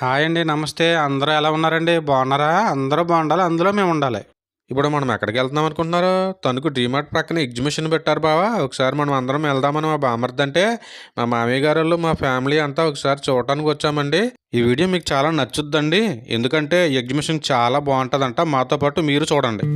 Hi అండి నమస్తే. అందరూ ఎలా ఉన్నారండి? బాగున్నారా? అందరూ బాగుండాలి? అందులో మేము ఉండాలి. ఇప్పుడు మనం ఎక్కడికి వెళ్తున్నాం అనుకుంటున్నారు? తణుకు డీమార్ట్ ప్రక్కన ఎగ్జిబిషన్ పెట్టారు బావా. ఒకసారి మనం అందరం వెళ్దామని మా బామర్ది అంటే మా మామయ్య గారు వాళ్ళు, మా ఫ్యామిలీ అంతా ఒకసారి చూడటానికి వచ్చామండి. ఈ వీడియో మీకు చాలా నచ్చుద్దండి. ఎందుకంటే ఎగ్జిబిషన్ చాలా బాగుంటుందంట. మాతో పాటు మీరు చూడండి.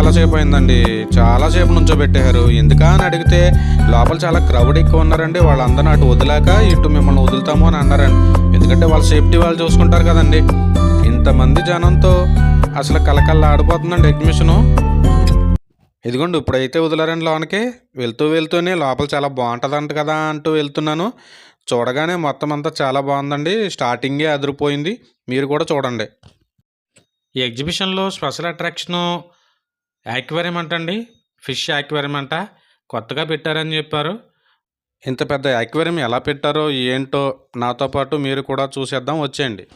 చాలాసేపు అయిందండి. చాలాసేపు నుంచో పెట్టారు ఎందుకా అని అడిగితే లోపల చాలా క్రౌడ్ ఎక్కువ ఉన్నారండి. వాళ్ళందరూ అటు వదిలాక ఇటు మిమ్మల్ని వదులుతాము అని అన్నారండి. ఎందుకంటే వాళ్ళ సేఫ్టీ వాళ్ళు చూసుకుంటారు కదండి. ఇంతమంది జనంతో అసలు కలకల్లా ఆడిపోతుందండి ఎగ్జిబిషను ఇదిగోండి ఇప్పుడైతే వదిలారండి లోనకి. వెళ్తూ వెళ్తూనే లోపల చాలా బాగుంటుందంట కదా అంటూ వెళ్తున్నాను. చూడగానే మొత్తం అంతా చాలా బాగుందండి. స్టార్టింగే అదిరిపోయింది. మీరు కూడా చూడండి. ఈ ఎగ్జిబిషన్లో స్పెషల్ అట్రాక్షను యాక్వేరియం అంటండి. ఫిష్ యాక్వేరియం అంట. కొత్తగా పెట్టారని చెప్పారు. ఇంత పెద్ద యాక్వేరియం ఎలా పెట్టారో ఏంటో నాతో పాటు మీరు కూడా చూసేద్దాం వచ్చేయండి.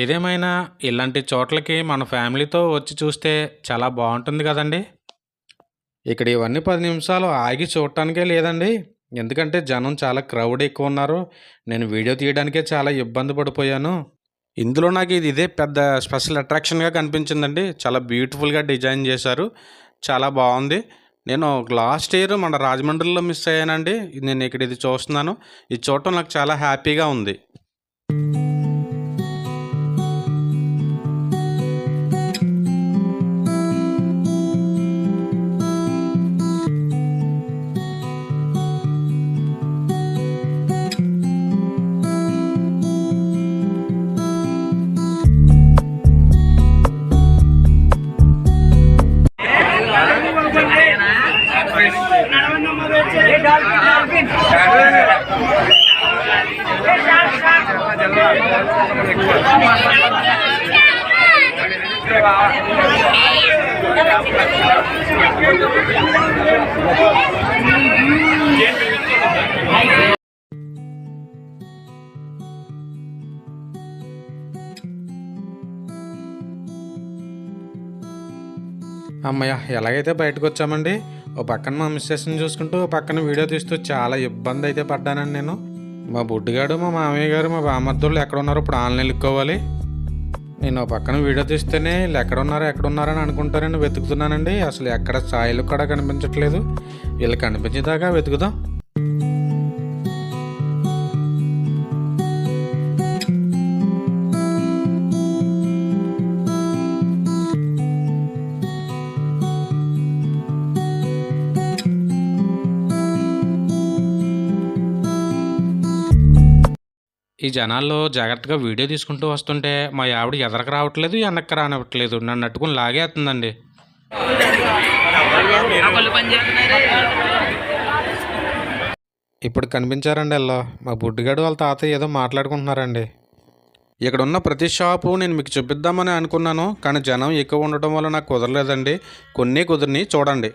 ఏదేమైనా ఇలాంటి చోట్లకి మన ఫ్యామిలీతో వచ్చి చూస్తే చాలా బాగుంటుంది కదండి? ఇక్కడ ఇవన్నీ పది నిమిషాలు ఆగి చూడటానికే లేదండి. ఎందుకంటే జనం చాలా క్రౌడ్ ఎక్కువ ఉన్నారు. నేను వీడియో తీయడానికే చాలా ఇబ్బంది పడిపోయాను. ఇందులో నాకు ఇది ఇదే పెద్ద స్పెషల్ అట్రాక్షన్గా కనిపించిందండి. చాలా బ్యూటిఫుల్గా డిజైన్ చేశారు. చాలా బాగుంది. నేను లాస్ట్ ఇయర్ మన రాజమండ్రిలో మిస్ అయ్యానండి. నేను ఇక్కడ ఇది చూస్తున్నాను. ఇది చూడటం నాకు చాలా హ్యాపీగా ఉంది. అమ్మయ్య ఎలాగైతే బయటకు వచ్చామండి ఓ పక్కన మా మిస్సెస్ని చూసుకుంటూ ఓ పక్కన వీడియో తీస్తూ చాలా ఇబ్బంది అయితే పడ్డానండి నేను. మా బుడ్డిగాడు మా మామయ్య గారు మా బామర్దులు ఎక్కడ ఉన్నారో ఇప్పుడు ఆన్లైన్ వెళ్ళుకోవాలి నేను పక్కన వీడియో తీస్తేనే వీళ్ళు ఎక్కడ ఉన్నారో ఎక్కడ ఉన్నారని అనుకుంటారని వెతుకుతున్నానండి. అసలు ఎక్కడ ఛాయలు కూడా కనిపించట్లేదు. వీళ్ళు కనిపించేదాకా వెతుకుదాం. ఈ జనాల్లో జాగ్రత్తగా వీడియో తీసుకుంటూ వస్తుంటే మా ఆవిడ ఎదరకు రావట్లేదు వెనక్కి రానివ్వట్లేదు. నన్ను అట్టుకుని లాగేస్తుందండి. ఇప్పుడు కనిపించారండి ఎల్లో మా బుడ్డిగాడు వాళ్ళ తాతయ్య ఏదో మాట్లాడుకుంటున్నారండి. ఇక్కడ ఉన్న ప్రతి షాపు నేను మీకు చూపిద్దామని అనుకున్నాను కానీ జనం ఎక్కువ ఉండటం వల్ల నాకు కుదరలేదండి. కొన్ని కుదిరిని చూడండి.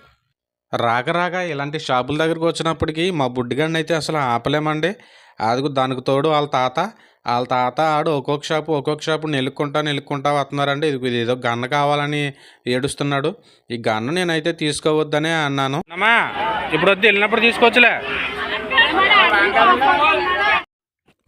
రాక రాక ఇలాంటి షాపుల దగ్గరికి వచ్చినప్పటికీ మా బుడ్డిగాడిని అయితే అసలు ఆపలేమండి. అది దానికి తోడు వాళ్ళ తాత. వాళ్ళ తాత ఆడు ఒక్కొక్క షాపు ఒక్కొక్క షాపు నెలుక్కుంటా నెలుక్కుంటా వస్తున్నారండి ఇది ఇది ఏదో గన్న కావాలని ఏడుస్తున్నాడు. ఈ గన్ను నేనైతే తీసుకోవద్దనే అన్నాను. అమ్మా ఇప్పుడు వద్దు వెళ్ళినప్పుడు తీసుకోవచ్చులే.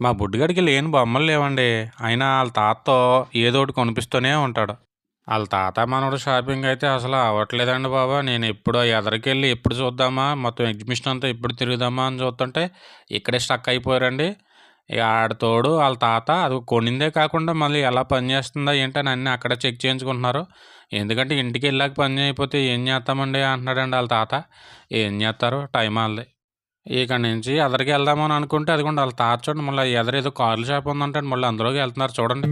మా బుడ్డిగాడికి లేని బొమ్మలు లేవండి. అయినా వాళ్ళ తాతతో ఏదో ఒకటి కొనిపిస్తూనే ఉంటాడు. వాళ్ళ తాత మనవడు షాపింగ్ అయితే అసలు అవ్వట్లేదండి బాబా. నేను ఎప్పుడు ఎదరికెళ్ళి ఎప్పుడు చూద్దామా మొత్తం ఎగ్జిబిషన్ అంతా ఎప్పుడు తిరుగుదామా అని చూస్తుంటే ఇక్కడే స్టక్ అయిపోయారండి. ఇక ఆడతోడు వాళ్ళ తాత అది కొనిందే కాకుండా మళ్ళీ ఎలా పనిచేస్తుందా ఏంటని అన్నీ అక్కడ చెక్ చేయించుకుంటున్నారు. ఎందుకంటే ఇంటికి వెళ్ళాక పని అయిపోతే ఏం చేస్తామండి అంటున్నాడండి వాళ్ళ తాత. ఏం చేస్తారు? టైం వాళ్ళది. ఇక్కడ నుంచి ఎదరికి వెళ్దామని అనుకుంటే అది కూడా వాళ్ళ తాత చూడండి మళ్ళీ ఎదరేదో కార్లు కార్ల షాప్ ఉందంటే మళ్ళీ అందులోకి వెళ్తున్నారు చూడండి.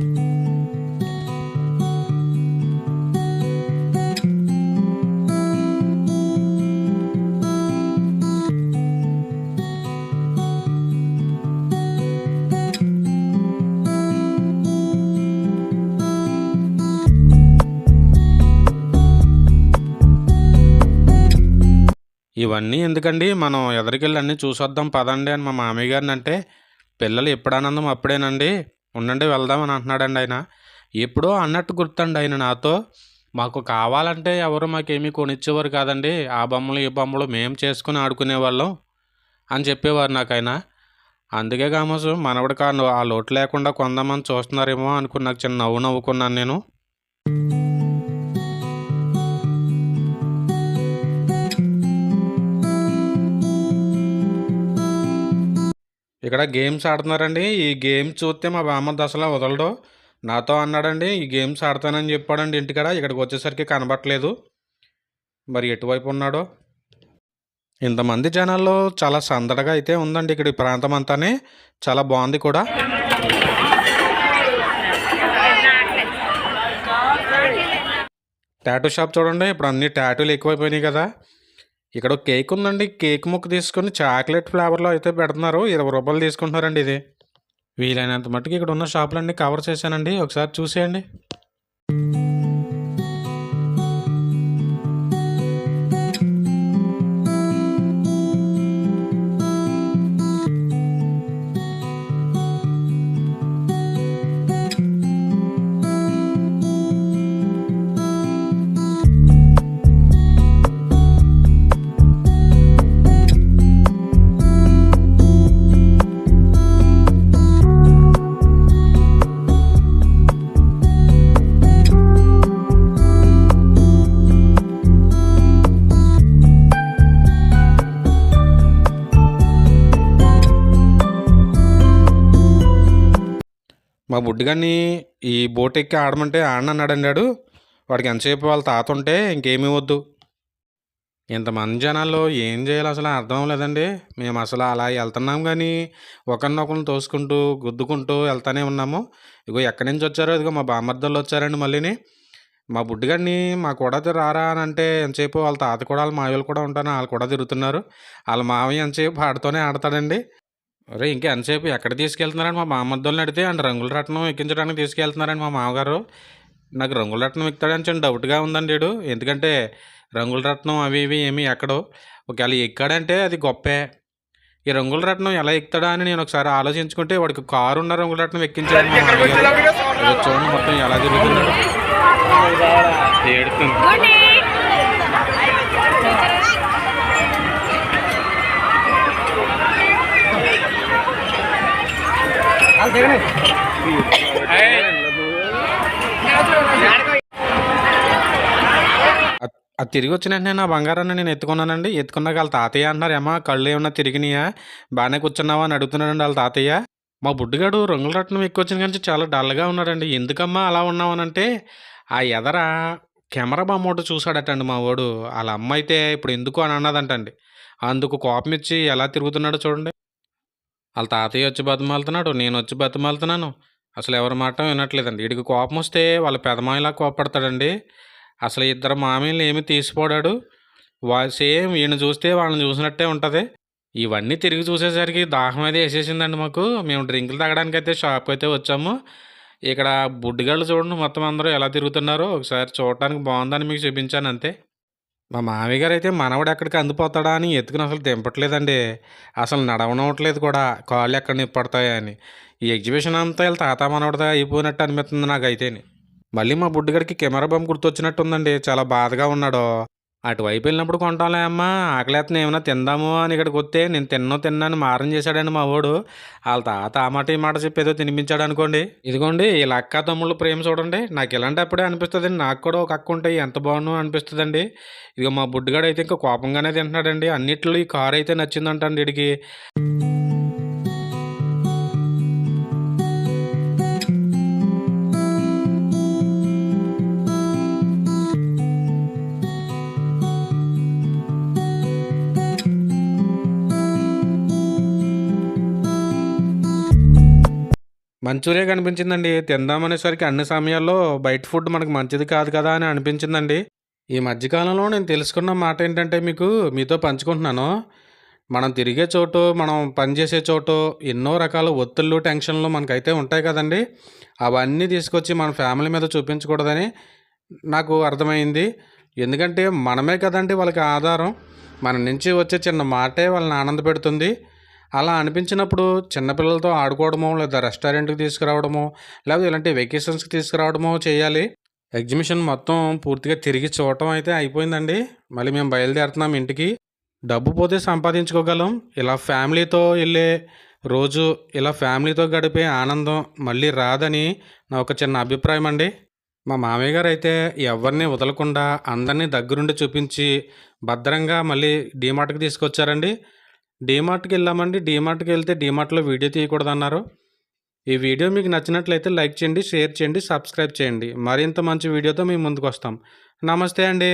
ఇవన్నీ ఎందుకండి? మనం ఎదరికెళ్ళి అన్నీ చూసొద్దాం పదండి అని మా మామయ్య గారిని అంటే పిల్లలు ఎప్పుడు ఆనందం అప్పుడేనండి. ఉండండి వెళ్దామని అంటున్నాడండి ఆయన. ఎప్పుడో అన్నట్టు గుర్తండి ఆయన నాతో. మాకు కావాలంటే ఎవరు మాకేమీ కొనిచ్చేవారు కాదండి. ఆ బొమ్మలు ఈ బొమ్మలు మేము చేసుకుని ఆడుకునేవాళ్ళం అని చెప్పేవారు నాకు ఆయన. అందుకే కామోసు మనవడు ఆ లోటు లేకుండా కొందామని చూస్తున్నారేమో అనుకుని నాకు చిన్న నవ్వు నవ్వుకున్నాను నేను. ఇక్కడ గేమ్స్ ఆడుతున్నారండి. ఈ గేమ్ చూస్తే మా బామ్మ అసలు వదలడు. నాతో అన్నాడండి ఈ గేమ్స్ ఆడతానని చెప్పాడండి ఇంటికాడ. ఇక్కడికి వచ్చేసరికి కనబట్టలేదు మరి ఎటువైపు ఉన్నాడో? ఇంతమంది జనాల్లో చాలా సందడిగా అయితే ఉందండి ఇక్కడ ఈ ప్రాంతం అంతానే. చాలా బాగుంది కూడా. టాటూ షాప్ చూడండి. ఇప్పుడు అన్ని టాటూలు ఎక్కువైపోయినాయి కదా. ఇక్కడ కేక్ ఉందండి. కేక్ ముక్క తీసుకొని చాక్లెట్ ఫ్లేవర్లో అయితే పెడుతున్నారు. ఇరవై రూపాయలు తీసుకుంటున్నారండి ఇది. వీలైనంత మట్టుకు ఇక్కడ ఉన్న షాపులన్నీ కవర్ చేశానండి. ఒకసారి చూసేయండి. మా బుడ్డిగాన్ని ఈ బోట్ ఎక్కి ఆడమంటే ఆడనన్నాడు వాడు వాడికి ఎంతసేపు వాళ్ళ తాత ఉంటే ఇంకేమీ వద్దు. ఇంతమంది జనాల్లో ఏం చేయాలో అసలు అర్థం లేదండి మేము అసలు అలా వెళ్తున్నాం కానీ ఒకరినొకరిని తోసుకుంటూ గుద్దుకుంటూ వెళ్తానే ఉన్నాము. ఇగో ఎక్కడి నుంచి వచ్చారో ఇదిగో మా బామర్దళ్ళు వచ్చారండి మళ్ళీని. మా బుడ్డిగాడిని మా కూడా రారా అని అంటే ఎంతసేపు వాళ్ళ తాత కూడా వాళ్ళ మావయ్యలు కూడా ఉంటాను వాళ్ళు కూడా తిరుగుతున్నారు. వాళ్ళ మావయ్య ఎంతసేపు ఆడుతూనే ఆడతాడండి. అరే ఇంకా ఎంతసేపు ఎక్కడ తీసుకెళ్తున్నారని మా బామ్మద్దోళ్ళని అడిగితే అండ్ రంగుల రత్నం ఎక్కించడానికి తీసుకెళ్తున్నారని మా మామగారు. నాకు రంగుల రత్నం ఎక్కుతాడని చిన్న డౌట్గా ఉందండి వీడు. ఎందుకంటే రంగుల రత్నం అవి ఇవి ఏమి ఎక్కడో. ఒకవేళ ఎక్కాడంటే అది గొప్పే. ఈ రంగుల రత్నం ఎలా ఎక్కుతాడా అని నేను ఒకసారి ఆలోచించుకుంటే వాడికి కారు ఉన్న రంగుల రత్నం ఎక్కించాడు చూడండి మొత్తం ఎలా ఏడుతుంది అది తిరిగి వచ్చిన వెంటనే నా బంగారాన్ని నేను ఎత్తుకున్నానండి. ఎత్తుకున్నాక వాళ్ళ తాతయ్య అంటున్నారు ఏమా కళ్ళు ఏమన్నా తిరిగినాయా? బాగానే కూర్చున్నావా? అని అడుగుతున్నాడండి వాళ్ళ తాతయ్య. మా బుడ్డిగాడు రంగుల రత్నం ఎక్కువచ్చిన కానీ చాలా డల్గా ఉన్నాడండి. ఎందుకమ్మా అలా ఉన్నావనంటే ఆ ఎదర కెమెరా బొమ్మ ఒకటి చూసాడటండి మా వాడు. వాళ్ళ అమ్మ అయితే ఇప్పుడు ఎందుకు అని అన్నదంటండి. అందుకు కోపం ఇచ్చి ఎలా తిరుగుతున్నాడో చూడండి. వాళ్ళ తాతయ్య వచ్చి బతిమాలుతున్నాడు నేను వచ్చి బతిమాలుతున్నాను. అసలు ఎవరి మాట వినట్లేదండి. వీడికి కోపం వస్తే వాళ్ళ పెదమాయిలా కోపడతాడండి. అసలు ఇద్దరు మామయ్యలు ఏమి తీసిపోడాడు. వా సేమ్ ఈయన చూస్తే వాళ్ళని చూసినట్టే ఉంటుంది. ఇవన్నీ తిరిగి చూసేసరికి దాహం అయితే వేసేసిందండి మాకు. మేము డ్రింకులు తాగడానికి అయితే షాప్కి అయితే వచ్చాము. ఇక్కడ బుడ్డిగాళ్ళు చూడండి మొత్తం అందరూ ఎలా తిరుగుతున్నారో. ఒకసారి చూడటానికి బాగుందని మీకు చూపించాను అంతే. మా మామయ్య అయితే మనవడు ఎక్కడికి అందిపోతాడా అని ఎత్తుకుని అసలు దింపట్లేదండి అసలు నడవనవట్లేదు కూడా. కాళ్ళు ఎక్కడ నిప్పడతాయా అని. ఈ ఎగ్జిబిషన్ అంతా వీళ్ళ తాత మనవడదా అయిపోయినట్టు అనిపిస్తుంది నాకైతేని. మళ్ళీ మా బుడ్డిగడికి కెమెరా బొమ్మ గుర్తొచ్చినట్టుందండి. చాలా బాధగా ఉన్నాడు. అటువైపు వెళ్ళినప్పుడు కొంటాంలే అమ్మా. ఆకలేస్తుంది ఏమైనా తిందాము అని ఇక్కడికి వస్తే నేను తిన్నో తిన్నాను మారం చేశాడండి మా వాడు. వాళ్ళ తాత ఆ మాట ఈ మాట చెప్పేదో తినిపించాడు అనుకోండి. ఇదిగోండి ఇలా అక్క తమ్ముళ్ళు ప్రేమ చూడండి. నాకు ఇలాంటప్పుడే అనిపిస్తుంది నాకు కూడా ఒక అక్క ఉంటే ఎంత బాగుండు అనిపిస్తుందండి. ఇదిగో మా బుడ్డిగాడు అయితే ఇంకా కోపంగానే తింటున్నాడండి. అన్నిట్లో ఈ కారు అయితే నచ్చిందంటండి వీడికి మంచూరియా కనిపించిందండి. తిందామనేసరికి అన్ని సమయాల్లో బయట ఫుడ్ మనకు మంచిది కాదు కదా అని అనిపించిందండి. ఈ మధ్యకాలంలో నేను తెలుసుకున్న మాట ఏంటంటే మీకు మీతో పంచుకుంటున్నాను. మనం తిరిగే చోటు మనం పనిచేసే చోటు ఎన్నో రకాల ఒత్తిళ్ళు టెన్షన్లు మనకైతే ఉంటాయి కదండి. అవన్నీ తీసుకొచ్చి మన ఫ్యామిలీ మీద చూపించకూడదని నాకు అర్థమైంది. ఎందుకంటే మనమే కదండి వాళ్ళకి ఆధారం. మన నుంచి వచ్చే చిన్న మాటే వాళ్ళని ఆనంద పెడుతుంది అలా అనిపించినప్పుడు చిన్నపిల్లలతో ఆడుకోవడమో లేదా రెస్టారెంట్కి తీసుకురావడమో లేకపోతే ఇలాంటి వెకేషన్స్కి తీసుకురావడమో చేయాలి. ఎగ్జిబిషన్ మొత్తం పూర్తిగా తిరిగి చూడటం అయితే అయిపోయిందండి. మళ్ళీ మేము బయలుదేరుతున్నాం ఇంటికి. డబ్బు పోతే సంపాదించుకోగలం. ఇలా ఫ్యామిలీతో వెళ్ళే రోజు ఇలా ఫ్యామిలీతో గడిపే ఆనందం మళ్ళీ రాదని నా ఒక చిన్న అభిప్రాయం అండి. మా మామయ్య గారు అయితే ఎవరిని వదలకుండా అందరినీ దగ్గరుండి చూపించి భద్రంగా మళ్ళీ డీమార్ట్కి తీసుకొచ్చారండి. డీమార్ట్కి వెళ్ళామండి. డీమార్ట్కి వెళ్తే డీమార్ట్లో వీడియో తీయకూడదన్నారు. ఈ వీడియో మీకు నచ్చినట్లయితే లైక్ చేయండి షేర్ చేయండి సబ్స్క్రైబ్ చేయండి. మరింత మంచి వీడియోతో మేము ముందుకు వస్తాం. నమస్తే అండి.